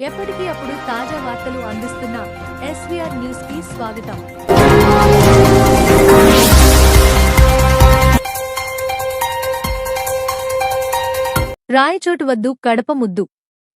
ఎప్పటికీ అప్పుడు తాజా వార్తలు అందిస్తున్న ఎస్వీఆర్ న్యూస్కి స్వాగతం. రాయచోటు వద్దు కడప ముద్దు.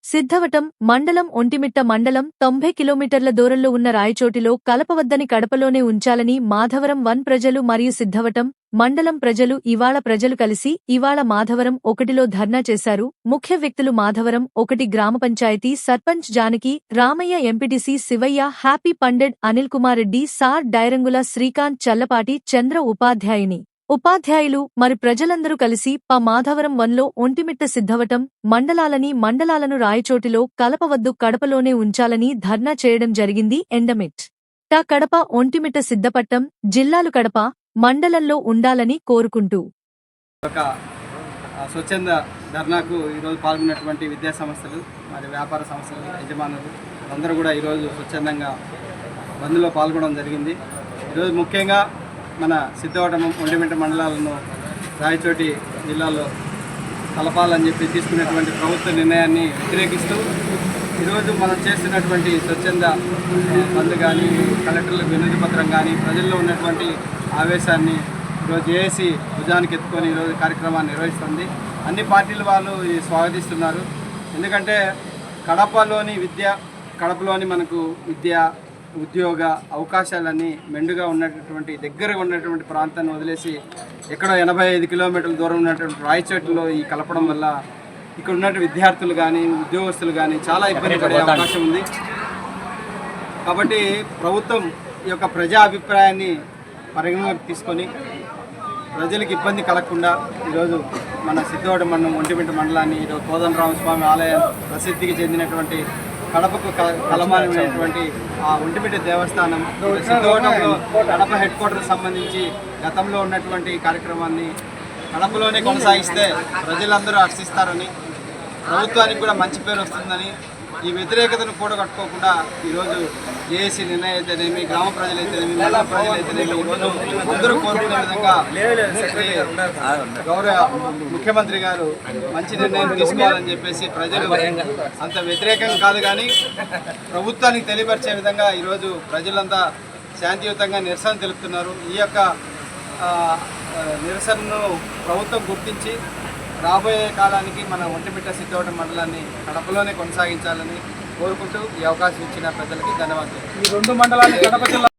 సిద్ధవటం మండలం ఒంటిమిట్ట మండలం తొంభై కిలోమీటర్ల దూరంలో ఉన్న రాయచోటిలో కలపవద్దని కడపలోనే ఉంచాలని మాధవరం వన్ ప్రజలు మరియు సిద్ధవటం మండలం ప్రజలు ఇవాళ ప్రజలు కలిసి ఇవాళ మాధవరం ఒకటిలో ధర్నా చేశారు. ముఖ్య వ్యక్తులు మాధవరం ఒకటి గ్రామ పంచాయతీ సర్పంచ్ జానకి రామయ్య ఎంపీటీసీ శివయ్య హ్యాపీ పండెడ్ అనిల్ కుమార్ రెడ్డి సార్ డైరంగుల శ్రీకాంత్ చల్లపాటి చంద్ర ఉపాధ్యాయుని. ఉపాధ్యాయులు మరి ప్రజలందరూ కలిసి ప. మాధవరం వన్లో ఒంటిమిట్ట సిద్ధవటం మండలాలని మండలాలను రాయచోటిలో కలపవద్దు కడపలోనే ఉంచాలని ధర్నా చేయడం జరిగింది ఎండమిట్. టా. కడప ఒంటిమిట్ట సిద్ధపట్టం జిల్లాలు కడప మండలంలో ఉండాలని కోరుకుంటూ. ఒక స్వచ్ఛంద ధర్నాకు ఈరోజు పాల్గొన్నటువంటి విద్యా సంస్థలు మరి వ్యాపార సంస్థలు యజమానులు అందరూ కూడా ఈరోజు స్వచ్ఛందంగా బంద్లో పాల్గొనడం జరిగింది. ఈరోజు ముఖ్యంగా మన సిద్ధవటం ఒంటిమింట మండలాలను రాయచోటి జిల్లాలో కలపాలని చెప్పి తీసుకున్నటువంటి ప్రభుత్వ నిర్ణయాన్ని వ్యతిరేకిస్తూ ఈరోజు మనం చేస్తున్నటువంటి స్వచ్ఛంద ఆ, బంద్ కానీ కలెక్టర్లకు వినతి పత్రం కానీ ప్రజల్లో ఉన్నటువంటి ఆవేశాన్ని ఈరోజు ఏసీ భుజానికి ఎత్తుకొని ఈరోజు కార్యక్రమాన్ని నిర్వహిస్తుంది. అన్ని పార్టీల వాళ్ళు స్వాగతిస్తున్నారు. ఎందుకంటే కడపలోని విద్య కడపలోని మనకు విద్య ఉద్యోగ అవకాశాలన్నీ మెండుగా ఉన్నటువంటి దగ్గరగా ఉన్నటువంటి ప్రాంతాన్ని వదిలేసి ఎక్కడో ఎనభై ఐదు కిలోమీటర్ల దూరం ఉన్నటువంటి రాయచోటిలో ఈ కలపడం వల్ల ఇక్కడ ఉన్నటువంటి విద్యార్థులు కానీ ఉద్యోగస్తులు కానీ చాలా ఇబ్బంది పడే అవకాశం ఉంది. కాబట్టి ప్రభుత్వం ఈ యొక్క ప్రజా అభిప్రాయాన్ని పరిగణలోకి తీసుకొని ప్రజలకు ఇబ్బంది కలగకుండా ఈరోజు మన సిద్ధోడ మండలం ఒంటిమింట మండలాన్ని ఈరోజు కోదండరామస్వామి ఆలయం ప్రసిద్ధికి చెందినటువంటి కడపకు క- కలమానమైనటువంటి ఆ ఒంటిమిట్ట దేవస్థానం సిద్ధవటంలో కడప హెడ్ క్వార్టర్ సంబంధించి గతంలో ఉన్నటువంటి కార్యక్రమాన్ని కడపలోనే కొనసాగిస్తే ప్రజలందరూ హర్షిస్తారని ప్రభుత్వానికి కూడా మంచి పేరు వస్తుందని ఈ వ్యతిరేకతను కూడగట్టుకోకుండా ఈరోజు జేఏసీ నిర్ణయం అయితేనేమి గ్రామ ప్రజలైతేనేమి మహిళా ప్రజలైతేనేమి ఈరోజు అందరూ కోరుకునే విధంగా గౌరవ ముఖ్యమంత్రి గారు మంచి నిర్ణయం తీసుకోవాలని చెప్పేసి ప్రజలు అంత వ్యతిరేకం కాదు కానీ ప్రభుత్వానికి తెలియపరిచే విధంగా ఈరోజు ప్రజలంతా శాంతియుతంగా నిరసన తెలుపుతున్నారు. ఈ యొక్క నిరసనను ప్రభుత్వం గుర్తించి రాబోయే కాలానికి మన ఒంటిమిట్ట సిద్ధవట మండలాన్ని కడపలోనే కొనసాగించాలని కోరుకుంటూ ఈ అవకాశం ఇచ్చిన ప్రజలకి ధన్యవాదాలు. ఈ రెండు మండలాన్ని కడప జిల్లా